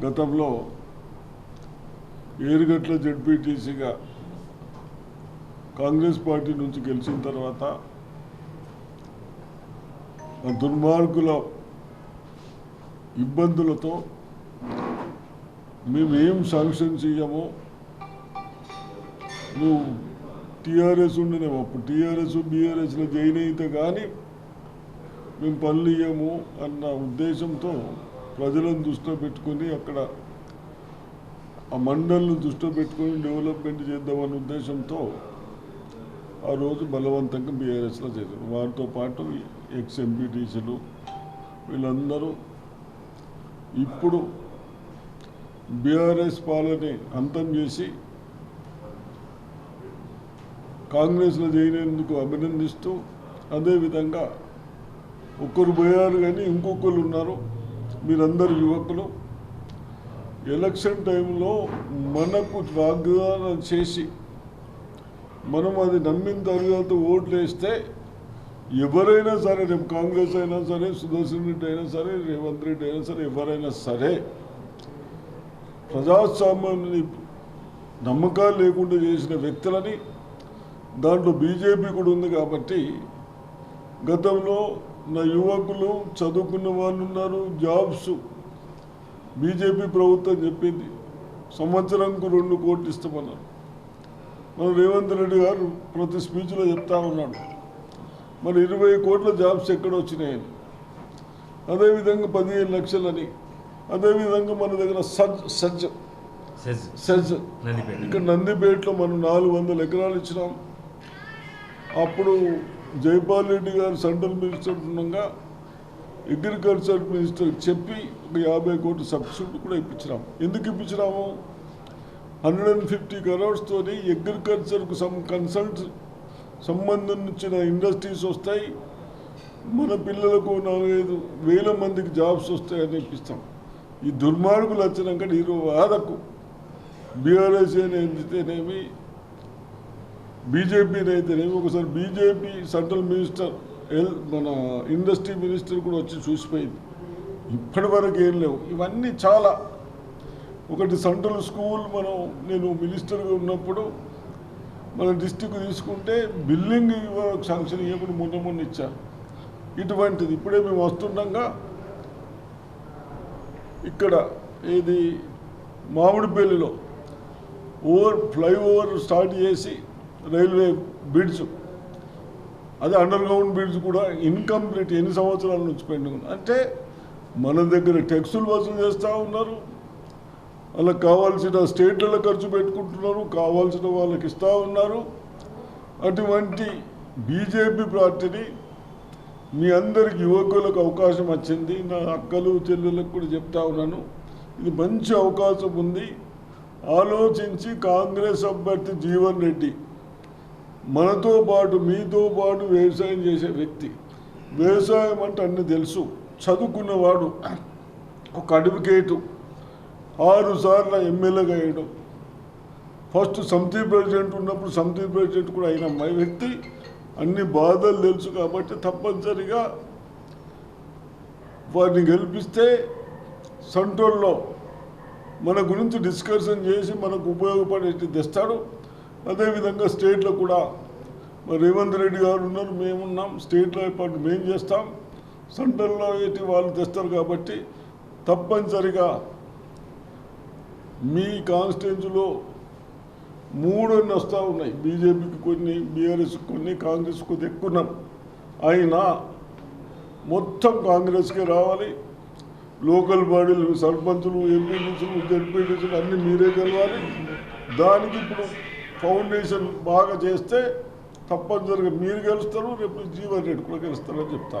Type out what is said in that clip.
గతంలో ఏరుగట్ల జడ్పీటీసీగా కాంగ్రెస్ పార్టీ నుంచి గెలిచిన తర్వాత ఆ దుర్మార్గుల ఇబ్బందులతో మేము ఏం శాంక్షన్ చెయ్యము? నువ్వు టీఆర్ఎస్ ఉండనేమో అప్పుడు టీఆర్ఎస్ బీఆర్ఎస్లో జాయిన్ అయితే కానీ మేము పనులు ఇయ్యము అన్న ఉద్దేశంతో ప్రజలను దృష్టిలో పెట్టుకొని అక్కడ ఆ మండలను దృష్టిలో పెట్టుకొని డెవలప్మెంట్ చేద్దామన్న ఉద్దేశంతో ఆ రోజు బలవంతంగా బీఆర్ఎస్లో చేశారు. వారితో పాటు ఎక్స్ ఎంపీటీసీలు వీళ్ళందరూ ఇప్పుడు బీఆర్ఎస్ పాలని అంతం చేసి కాంగ్రెస్లో చేయనేందుకు అభినందిస్తూ అదేవిధంగా ఒక్కరు పోయారు కానీ ఇంకొకరు ఉన్నారు. మీరందరు యువకులు ఎలక్షన్ టైంలో మనకు వాగ్దానం చేసి మనం అది నమ్మిన తర్వాత ఓట్లు వేస్తే ఎవరైనా సరే రేపు కాంగ్రెస్ అయినా సరే సుదర్శన్ రెడ్డి అయినా సరే రేవంత్ రెడ్డి అయినా సరే ఎవరైనా సరే ప్రజాస్వామ్యాన్ని నమ్మకాలు లేకుండా చేసిన వ్యక్తులని దాంట్లో బీజేపీ కూడా ఉంది కాబట్టి గతంలో నా యువకులు చదువుకున్న వాళ్ళు ఉన్నారు జాబ్స్. బీజేపీ ప్రభుత్వం చెప్పింది సంవత్సరంకు రెండు కోట్లు ఇస్తామన్నారు. మన రేవంత్ రెడ్డి గారు ప్రతి స్పీచ్లో చెప్తా ఉన్నాడు. మరి ఇరవై కోట్ల జాబ్స్ ఎక్కడ వచ్చినాయని అదేవిధంగా పదిహేను లక్షలని అదేవిధంగా మన దగ్గర సజ్ సజ్ సెజ్ ఇక్కడ నందిపేటలో మనం నాలుగు వందల ఎకరాలు ఇచ్చినాం. అప్పుడు జైపాల్ రెడ్డి గారు సెంట్రల్ మినిస్టర్ ఉండగా అగ్రికల్చర్ మినిస్టర్ చెప్పి ఒక యాభై కోట్ల సబ్సిడీ కూడా ఇప్పించినాం. ఎందుకు ఇప్పించినాము? హండ్రెడ్ అండ్ ఫిఫ్టీ కరోడ్స్తో అగ్రికల్చర్కు సమ్ కన్సల్ట్ సంబంధించిన ఇండస్ట్రీస్ వస్తాయి. మన పిల్లలకు నాలుగైదు వేల మందికి జాబ్స్ వస్తాయని ఇప్పిస్తాం. ఈ దుర్మార్గులు వచ్చినాక నీరు వాదకు బీఆర్ఎస్ అయితేనేమి బీజేపీ అయితేనేమి ఒకసారి బీజేపీ సెంట్రల్ మినిస్టర్ ఎల్ మన ఇండస్ట్రీ మినిస్టర్ కూడా వచ్చి చూసిపోయింది. ఇప్పటి వరకు ఏం లేవు. ఇవన్నీ చాలా. ఒకటి సెంట్రల్ స్కూల్ మనం నేను మినిస్టర్గా ఉన్నప్పుడు మన డిస్టిక్ తీసుకుంటే బిల్డింగ్ శాంక్షన్ ఇవ్వకుండా మొన్న మొన్న ఇచ్చారు ఇటువంటిది. ఇప్పుడే మేము వస్తుండగా ఇక్కడ ఏది మామిడిపల్లిలో ఓవర్ ఫ్లైఓవర్ స్టార్ట్ చేసి రైల్వే బ్రిడ్జ్ అదే అండర్ గ్రౌండ్ బ్రిడ్జ్ కూడా ఇన్కంప్లీట్ ఎన్ని సంవత్సరాల నుంచి పెండింగ్ అంటే మన దగ్గర టెక్స్టులు వసూలు చేస్తూ ఉన్నారు. వాళ్ళకి కావాల్సిన స్టేట్లలో ఖర్చు పెట్టుకుంటున్నారు కావాల్సిన వాళ్ళకి ఇస్తూ ఉన్నారు. అటువంటి బీజేపీ పార్టీని మీ అందరికి యువకులకు అవకాశం వచ్చింది. నా అక్కలు చెల్లెలకు కూడా చెప్తా ఉన్నాను. ఇది మంచి అవకాశం ఉంది. ఆలోచించి కాంగ్రెస్ అభ్యర్థి జీవన్ రెడ్డి మనతో పాటు మీతో పాటు వ్యవసాయం చేసే వ్యక్తి. వ్యవసాయం అంటే అన్ని తెలుసు. చదువుకున్నవాడు ఒక అడ్వకేటు. ఆరు సార్లు ఎమ్మెల్యేగా వేయడం ఫస్ట్ సమితి ప్రెసిడెంట్ ఉన్నప్పుడు సమితి ప్రెసిడెంట్ కూడా అయిన మా వ్యక్తి. అన్ని బాధలు తెలుసు కాబట్టి తప్పనిసరిగా వారిని గెలిపిస్తే సంటోల్లో మన గురించి డిస్కషన్ చేసి మనకు ఉపయోగపడేది తెస్తాడు. అదేవిధంగా స్టేట్లో కూడా మరి రేవంత్ రెడ్డి గారు ఉన్నారు మేమున్నాం. స్టేట్లో ఏర్పాటు మేము చేస్తాం. సెంట్రల్లో ఏంటి వాళ్ళు తెస్తారు కాబట్టి తప్పనిసరిగా మీ కాన్స్టిట్యున్సీలో మూడు అన్ని వస్తూ ఉన్నాయి. బీజేపీకి కొన్ని బీఆర్ఎస్ కొన్ని కాంగ్రెస్ కొద్ది ఎక్కువ అయినా మొత్తం కాంగ్రెస్కే రావాలి. లోకల్ బాడీలు సర్పంచులు ఎంపీటీసీలు జడ్పీటీసీలు అన్నీ మీరే గెలవాలి. దానికి ఇప్పుడు ఫౌండేషన్ బాగా చేస్తే తప్పనిసరిగా మీరు గెలుస్తారు రేపు జీవన్ రెడ్డి కూడా గెలుస్తారని చెప్తా